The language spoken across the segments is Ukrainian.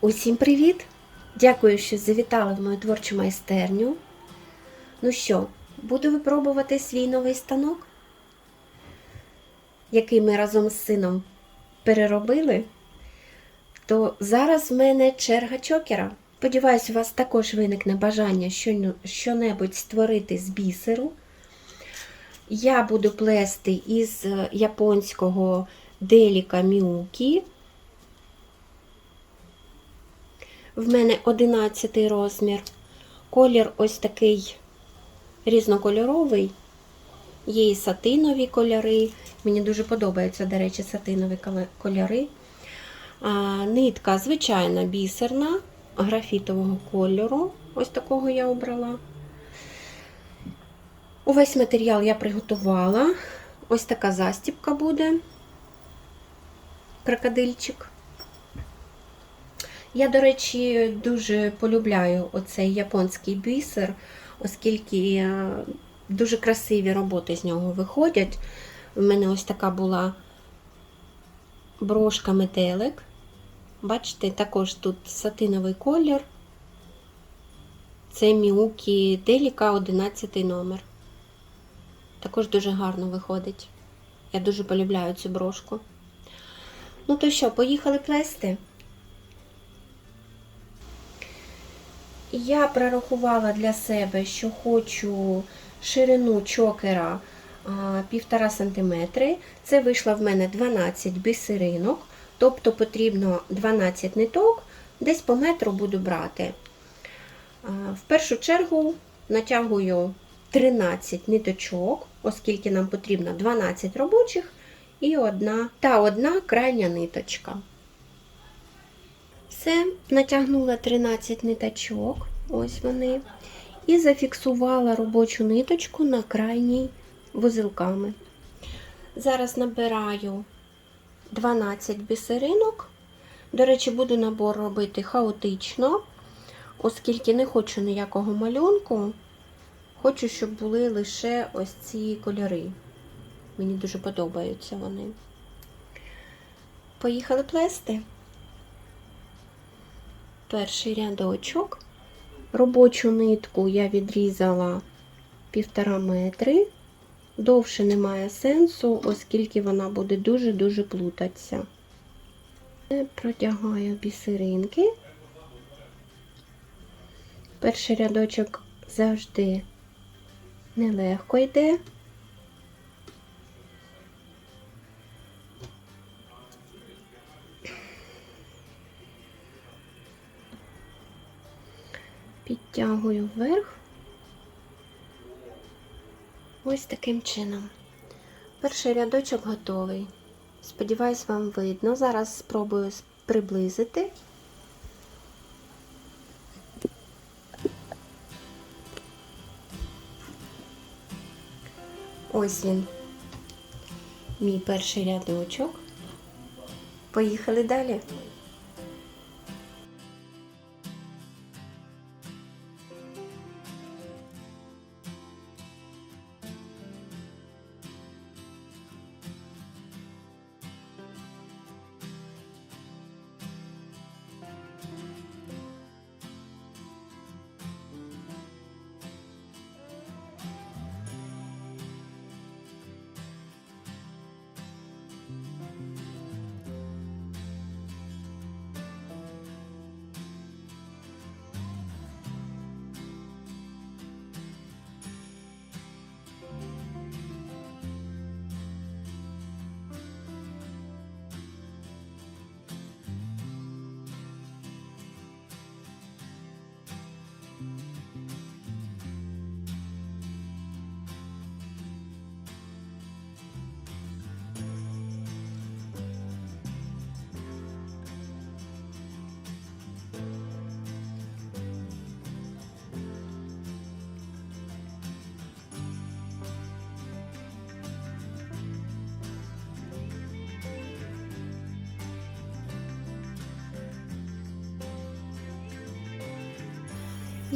Усім привіт! Дякую, що завітали в мою творчу майстерню. Ну що, буду випробувати свій новий станок, який ми разом з сином переробили. То зараз в мене черга чокера. Сподіваюсь, у вас також виникне бажання що- що-небудь створити з бісеру. Я буду плести із е, японського деліка міукі. В мене 11 розмір. Колір ось такий різнокольоровий. Є і сатинові кольори. Мені дуже подобаються, до речі, сатинові кольори. А, нитка звичайна бісерна, графітового кольору. Ось такого я обрала. Увесь матеріал я приготувала. Ось така застіпка буде. Крокодильчик. Я, до речі, дуже полюбляю оцей японський бісер, оскільки е, дуже красиві роботи з нього виходять. У мене ось така була брошка метелик. Бачите, також тут сатиновий колір. Це Міукі Деліка 11 номер. Також дуже гарно виходить. Я дуже полюбляю цю брошку. Ну то що, поїхали плести? Я прорахувала для себе, що хочу ширину чокера 1,5 см. Це вийшло в мене 12 бісеринок, тобто потрібно 12 ниток, десь по метру буду брати. В першу чергу натягую 13 ниточок, оскільки нам потрібно 12 робочих і одна, та одна крайня ниточка. Все, натягнула 13 ниточок, ось вони, і зафіксувала робочу ниточку на крайній вузелками. Зараз набираю 12 бісеринок. До речі, буду набор робити хаотично, оскільки не хочу ніякого малюнку. Хочу, щоб були лише ось ці кольори. Мені дуже подобаються вони. Поїхали плести перший рядочок. Робочу нитку я відрізала півтора метри. Довше немає сенсу, оскільки вона буде дуже-дуже плутатися. Протягаю бісеринки. Перший рядочок завжди нелегко йде. Підтягую вверх. Ось таким чином. Перший рядочок готовий. Сподіваюсь, вам видно. Зараз спробую приблизити. Ось він, мій перший рядочок. Поїхали далі.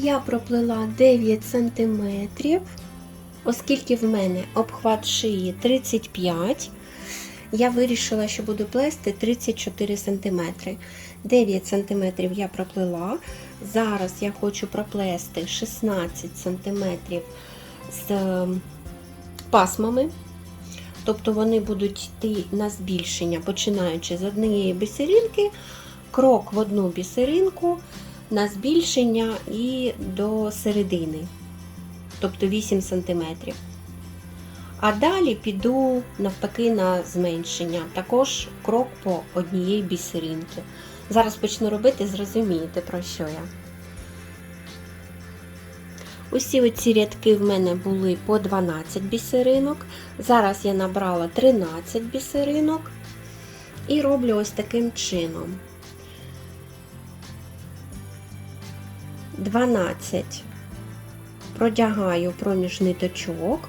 Я проплила 9 см, оскільки в мене обхват шиї 35 я вирішила, що буду плести 34 см. 9 см я проплела. Зараз я хочу проплести 16 см з е, пасмами. Тобто вони будуть йти на збільшення, починаючи з однієї бісеринки, крок в одну бісеринку на збільшення і до середини, тобто 8 см. А далі піду навпаки на зменшення, також крок по однієї бісеринки. Зараз почну робити, зрозумієте, про що я. Усі оці рядки в мене були по 12 бісеринок. Зараз я набрала 13 бісеринок і роблю ось таким чином. 12 продягаю проміж ниточок,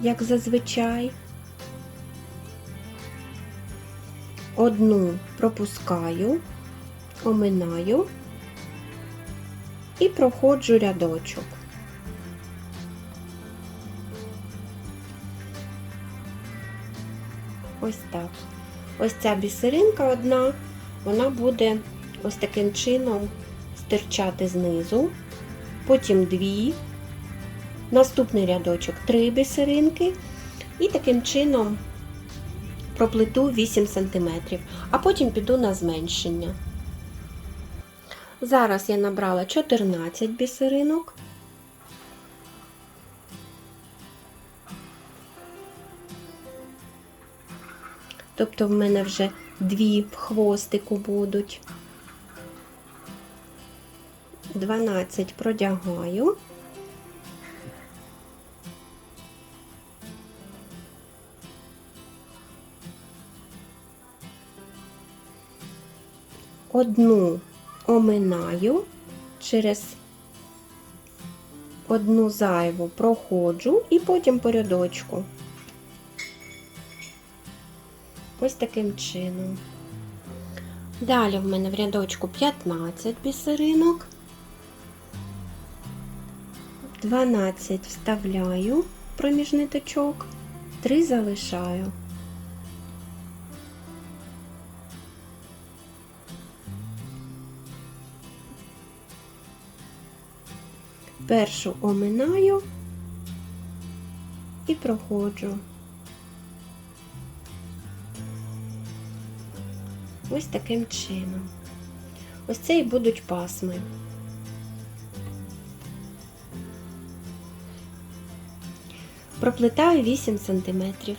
як зазвичай. Одну пропускаю, оминаю і проходжу рядочок. Ось так. Ось ця бісеринка одна, вона буде ось таким чином стирчати знизу, потім дві, наступний рядочок три бісеринки, і таким чином проплету 8 см, а потім піду на зменшення. Зараз я набрала 14 бісеринок. Тобто в мене вже дві в хвостику будуть. 12 продягаю. Одну оминаю через одну зайву проходжу і потім по рядочку. Ось таким чином. Далі в мене в рядочку 15 бісеринок. 12 вставляю проміж ниточок, 3 залишаю. Першу оминаю і проходжу. Ось таким чином. Ось це і будуть пасми. Проплетаю 8 сантиметрів.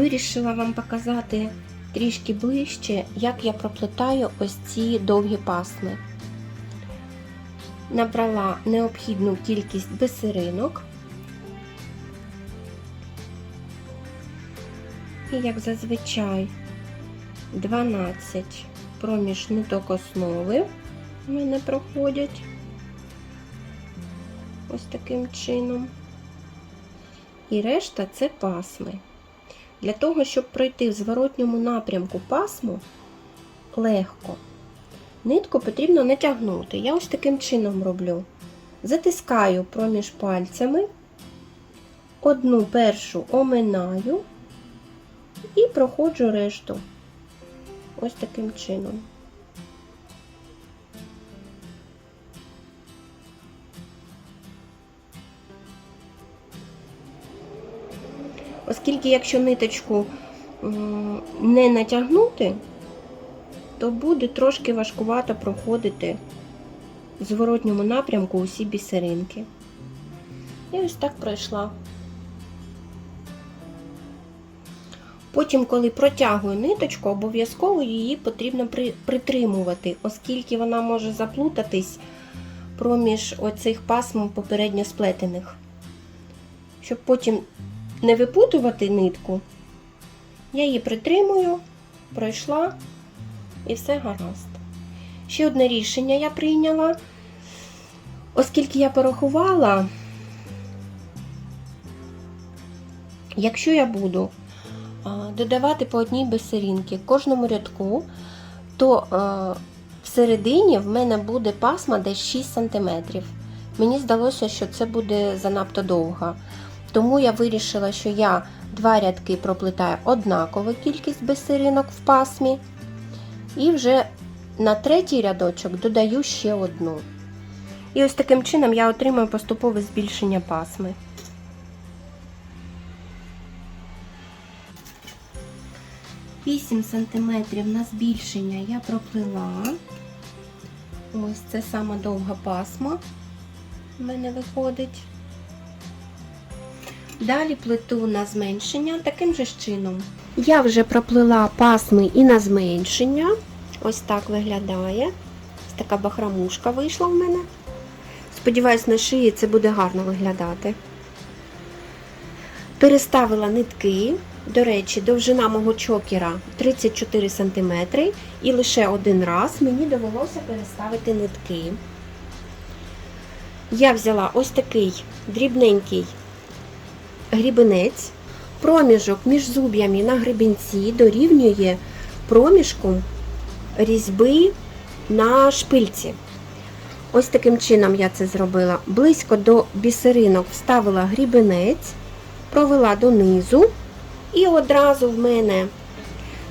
Вирішила вам показати трішки ближче, як я проплетаю ось ці довгі пасми. Набрала необхідну кількість бисеринок. І, як зазвичай, 12 проміж ниток основи в мене проходять ось таким чином. І решта це пасми. Для того, щоб пройти в зворотньому напрямку пасму легко, нитку потрібно натягнути. Я ось таким чином роблю. затискаю проміж пальцями, одну першу оминаю і проходжу решту. Ось таким чином. Оскільки якщо ниточку не натягнути, то буде трошки важкувато проходити в зворотньому напрямку усі бісеринки. І ось так пройшла. Потім, коли протягую ниточку, обов'язково її потрібно при- притримувати, оскільки вона може заплутатись проміж оцих пасм попередньо сплетених. Щоб потім не випутувати нитку, я її притримую, пройшла і все гаразд. Ще одне рішення я прийняла, оскільки я порахувала, якщо я буду додавати по одній бисеринці кожному рядку, то всередині в мене буде пасма десь 6 см. Мені здалося, що це буде занадто довго. Тому я вирішила, що я два рядки проплетаю однакову кількість бисеринок в пасмі. І вже на третій рядочок додаю ще одну. І ось таким чином я отримую поступове збільшення пасми. Вісім сантиметрів на збільшення я проплила. Ось це сама довга пасма в мене виходить. Далі плиту на зменшення таким же чином. Я вже проплила пасми і на зменшення. Ось так виглядає. Ось така бахрамушка вийшла в мене. Сподіваюсь, на шиї це буде гарно виглядати. Переставила нитки. До речі, довжина мого чокера 34 см, і лише один раз мені довелося переставити нитки. Я взяла ось такий дрібненький грібенець. Проміжок між зуб'ями на гребінці дорівнює проміжку різьби на шпильці. Ось таким чином я це зробила. Близько до бісеринок вставила грібенець, провела донизу, і одразу в мене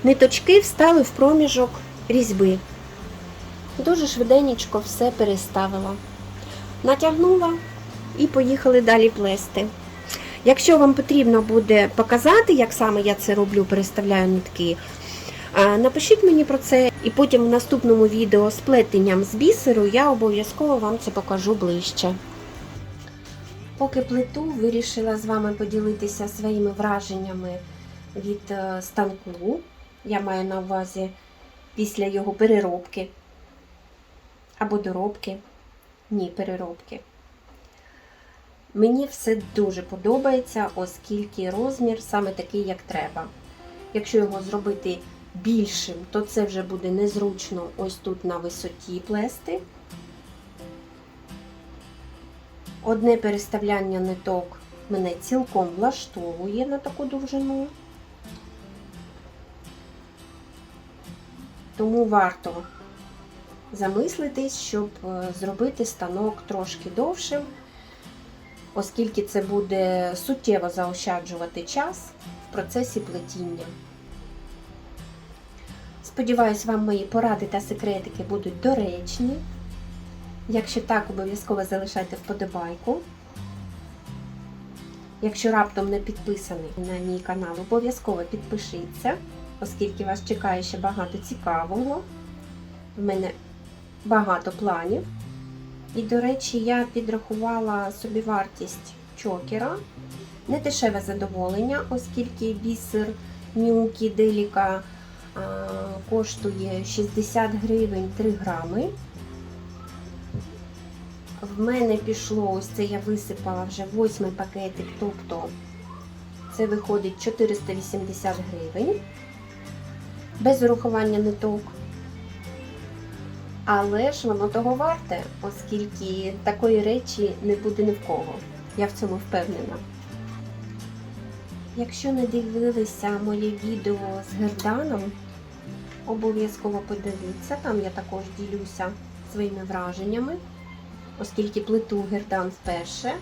ниточки встали в проміжок різьби. Дуже швиденько все переставила. Натягнула і поїхали далі плести. Якщо вам потрібно буде показати, як саме я це роблю, переставляю нитки, напишіть мені про це, і потім в наступному відео з плетенням з бісеру я обов'язково вам це покажу ближче. Поки плиту, вирішила з вами поділитися своїми враженнями від е, станку. Я маю на увазі після його переробки або доробки. Ні, переробки. Мені все дуже подобається, оскільки розмір саме такий, як треба. Якщо його зробити більшим, то це вже буде незручно ось тут на висоті плести. Одне переставляння ниток мене цілком влаштовує на таку довжину. Тому варто замислитись, щоб е, зробити станок трошки довшим оскільки це буде суттєво заощаджувати час в процесі плетіння. Сподіваюсь, вам мої поради та секретики будуть доречні. Якщо так, обов'язково залишайте вподобайку. Якщо раптом не підписаний на мій канал, обов'язково підпишіться, оскільки вас чекає ще багато цікавого. В мене багато планів. І, до речі, я підрахувала собі вартість чокера. Не дешеве задоволення, оскільки бісер Міукі Деліка коштує 60 гривень 3 грами. В мене пішло, ось це я висипала вже восьмий пакетик, тобто це виходить 480 гривень без урахування ниток. Але ж воно того варте, оскільки такої речі не буде ні в кого. Я в цьому впевнена. Якщо не дивилися моє відео з герданом, обов'язково подивіться, там я також ділюся своїми враженнями. оскільки плиту гердан вперше.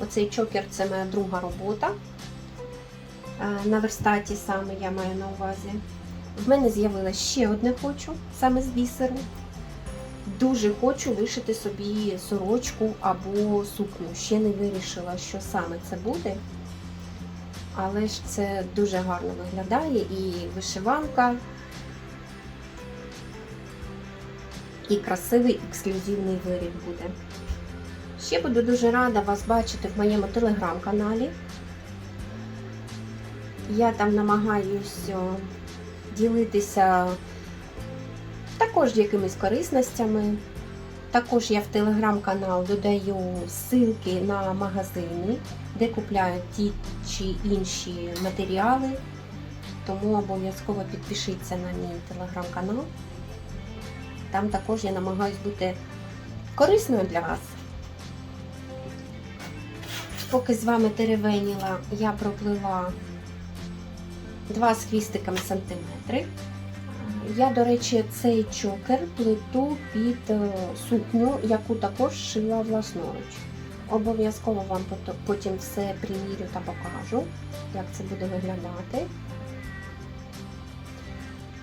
Оцей чокер це моя друга робота. Е, На верстаті саме я маю на увазі. В мене з'явилось ще одне хочу, саме з бісеру. Дуже хочу вишити собі сорочку або сукню. Ще не вирішила, що саме це буде. Але ж це дуже гарно виглядає і вишиванка, і красивий ексклюзивний виріб буде. Ще буду дуже рада вас бачити в моєму телеграм-каналі. Я там намагаюсь ділитися також якимись корисностями. Також я в телеграм-канал додаю ссылки на магазини, де купляють ті чи інші матеріали. Тому обов'язково підпишіться на мій телеграм-канал. Там також я намагаюсь бути корисною для вас. Поки з вами теревеніла, я проплила два з хвістиками сантиметри. Я, до речі, цей чокер плиту під е, сукню, яку також шила власноруч. Обов'язково вам потім все примірю та покажу, як це буде виглядати.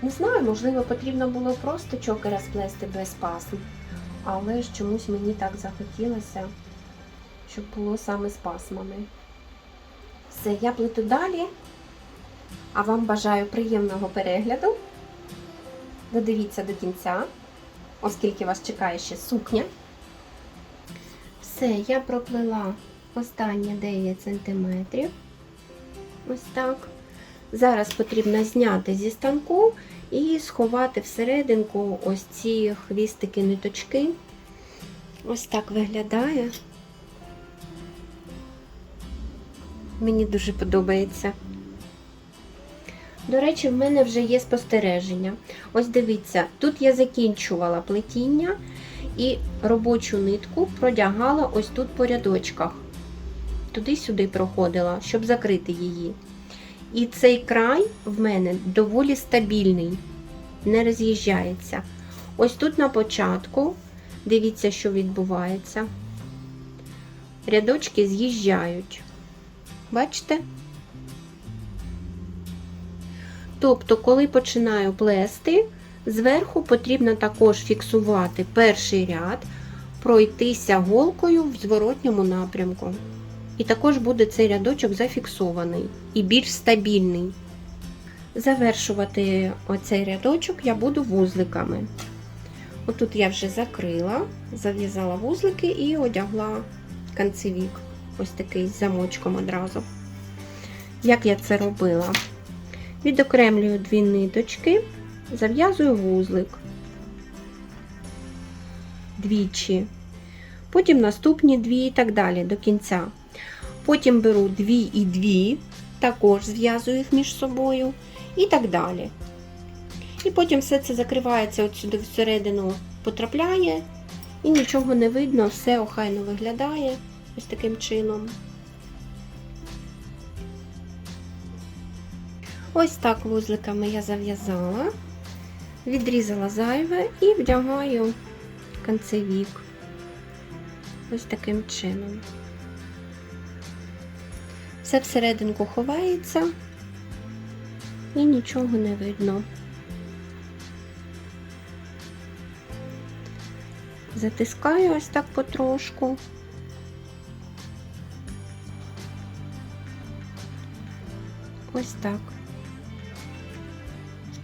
Не знаю, можливо, потрібно було просто чокера сплести без пасм, але ж чомусь мені так захотілося, щоб було саме з пасмами. Все, я плету далі, а вам бажаю приємного перегляду. Додивіться до кінця, оскільки вас чекає ще сукня. Все, я проплила останні 9 см. Ось так. Зараз потрібно зняти зі станку і сховати всерединку ось ці хвістики ниточки. Ось так виглядає. Мені дуже подобається. До речі, в мене вже є спостереження. Ось дивіться, тут я закінчувала плетіння і робочу нитку продягала ось тут по рядочках. Туди-сюди проходила, щоб закрити її. І цей край в мене доволі стабільний, не роз'їжджається. Ось тут на початку, дивіться, що відбувається. Рядочки з'їжджають. Бачите? Тобто, коли починаю плести, зверху потрібно також фіксувати перший ряд, пройтися голкою в зворотньому напрямку. І також буде цей рядочок зафіксований і більш стабільний. Завершувати оцей рядочок я буду вузликами. Отут я вже закрила, зав'язала вузлики і одягла канцевік. Ось такий з замочком одразу. Як я це робила? Відокремлюю дві ниточки, зав'язую вузлик двічі, потім наступні дві і так далі до кінця. Потім беру дві і дві, також зв'язую їх між собою і так далі. І потім все це закривається от сюди всередину, потрапляє, і нічого не видно, все охайно виглядає ось таким чином. Ось так вузликами я зав'язала, відрізала зайве і вдягаю канцевік. Ось таким чином. Все всерединку ховається і нічого не видно. Затискаю ось так потрошку. Ось так.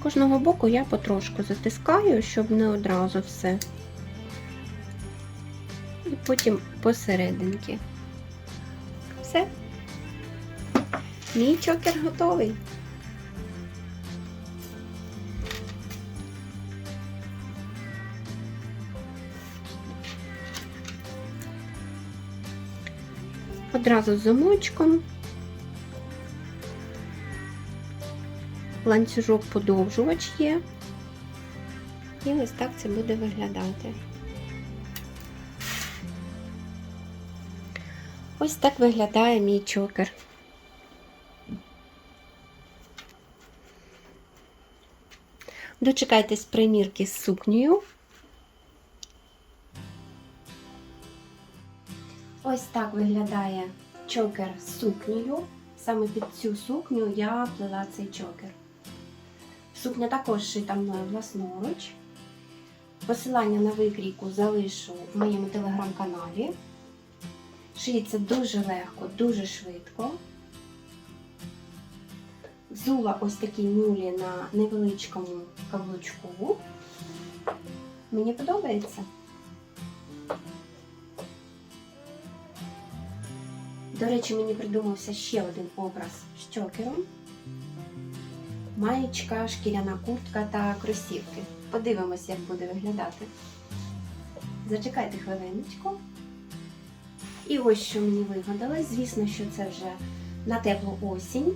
Кожного боку я потрошку затискаю, щоб не одразу все. І потім посерединки. Все. Мій чокер готовий. Одразу з замочком. Ланцюжок подовжувач є. І ось так це буде виглядати. Ось так виглядає мій чокер. Дочекайтесь примірки з сукнею. Ось так виглядає чокер з сукнею. Саме під цю сукню я плела цей чокер. Сукня також шита мною власноруч. Посилання на викрійку залишу в моєму телеграм-каналі. Шиється дуже легко, дуже швидко. Взула ось такі мюлі на невеличкому каблучку. Мені подобається. До речі, мені придумався ще один образ з чокером. Маєчка, шкіряна куртка та кросівки. Подивимось, як буде виглядати. Зачекайте хвилиночку. І ось що мені вигадалось. Звісно, що це вже на теплу осінь.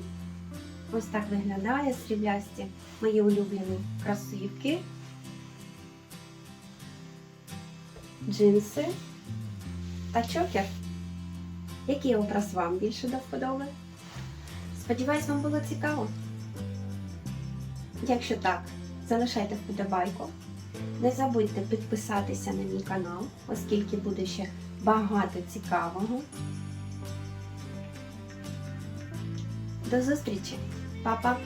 Ось так виглядає сріблясті мої улюблені кросівки, джинси та чокер. Який образ вам більше до вподоби? Сподіваюсь, вам було цікаво. Якщо так, залишайте вподобайку. Не забудьте підписатися на мій канал, оскільки буде ще багато цікавого. До зустрічі! Па-па!